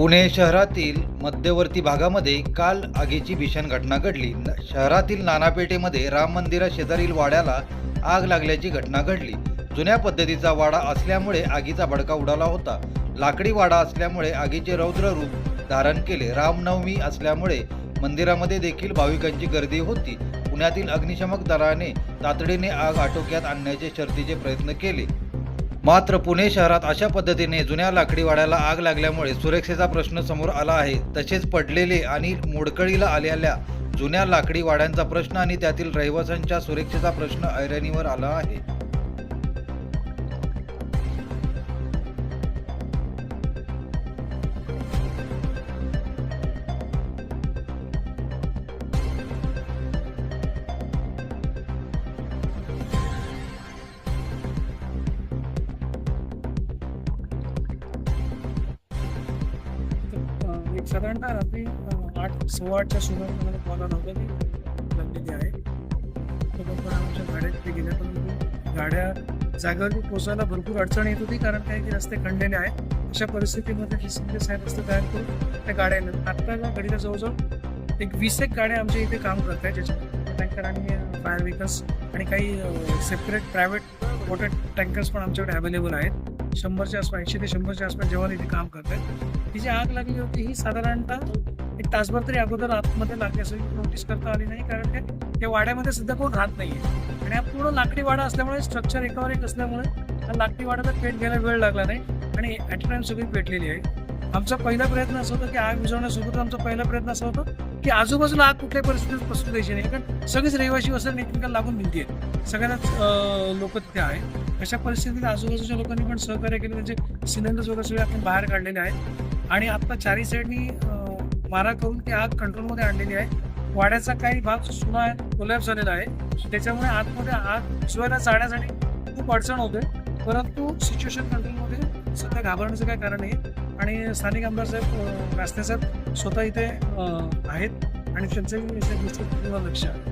पुणे शहरातील मध्यवर्ती भागामध्ये काल आगीची भीषण घटना घडली. शहरातील नानापेठेमध्ये राम मंदिरा शेजारील वाड्याला आग लागल्याची घटना घडली. जुन्या पद्धतीचा वाडा असल्यामुळे आगीचा भडका उडाला होता. लाकडी वाडा असल्यामुळे आगीचे रौद्र रूप धारण केले. रामनवमी असल्यामुळे मंदिरामध्ये देखील भाविकांची गर्दी होती. पुण्यातील अग्निशमक दलाने तातडीने आग आटोक्यात आणण्याचे शर्तीचे प्रयत्न केले. मात्र पुणे शहरात अशा पद्धतीने जुन्या लाकडी वाड्याला आग लागल्यामुळे सुरक्षेचा प्रश्न समोर आला आहे. तसेच पडलेले आणि मोडकळीला आलेल्या जुन्या लाकडी वाड्यांचा प्रश्न आणि त्यातील रहिवाशांच्या सुरक्षेचा प्रश्न ऐरणीवर आला आहे. साधारणतः रात्री आठ सव्वा आठच्या सुमारास मला कॉल आला होता की लागलेली आहे. पण आमच्या गाड्या तिथे गेल्या परंतु गाड्या जागेवरती पोचायला भरपूर अडचण येत होती कारण काही की रस्ते खंडलेले आहेत. अशा परिस्थितीमध्ये हे शिंदे साहेब रस्ते तयार करून त्या गाड्या आत्ताच्या आत्ता गाडीला जवळजवळ एक वीस एक गाड्या आमच्या इथे काम करत आहेत ज्याच्यात टँकर आणि फायर व्हेकल्स आणि काही सेपरेट प्रायव्हेट मोठे टँकर्स पण आमच्याकडे अवेलेबल आहेत. शंभरच्या आसपास ऐंशी ते शंभरच्या आसपास जेव्हा इथे काम करत आहेत जी आग लागली होती ही साधारणतः एक तासभर तरी अगोदर आतमध्ये लागली असं नोटीस करता आली नाही कारण ते त्या वाड्यामध्ये सध्या कोण राहत आहे आणि हा पूर्ण लाकडी वाडा असल्यामुळे स्ट्रक्चर एकावर एक असल्यामुळे हा लाकडी वाड्याला पेट घ्यायला वेळ लागला नाही. आणि ॲट टाइम सगळी पेटलेली आहे. आमचा पहिला प्रयत्न असा होता की आग विझवण्यासोबत आमचा पहिला प्रयत्न असा होता की आजूबाजूला आग कुठल्याही परिस्थितीत पसरू द्यायची नाही. कारण सगळीच रहिवाशी वस्त्र एकमेकांना लागून भिंती आहेत. सगळ्यांनाच लोक तिथे आहेत. अशा परिस्थितीत आजूबाजूच्या लोकांनी पण सहकार्य केले. त्यांचे म्हणजे सिलेंडर्स वगैरे सगळे आपण बाहेर काढलेले आहेत. आणि आता चारी साईडनी मारा करून ती आग कंट्रोलमध्ये आणलेली आहे. वाड्याचा काही भाग सुना कोलॅप्स झालेला आहे त्याच्यामुळे आतमध्ये आग शिवायला जाण्यासाठी खूप अडचण होते. परंतु सिच्युएशन कंट्रोलमध्ये सध्या घाबरण्याचं काही कारण नाही. आणि स्थानिक आमदार साहेब रास्ते साहेब स्वतः इथे आहेत. आणि त्यांचंही लक्ष आहे.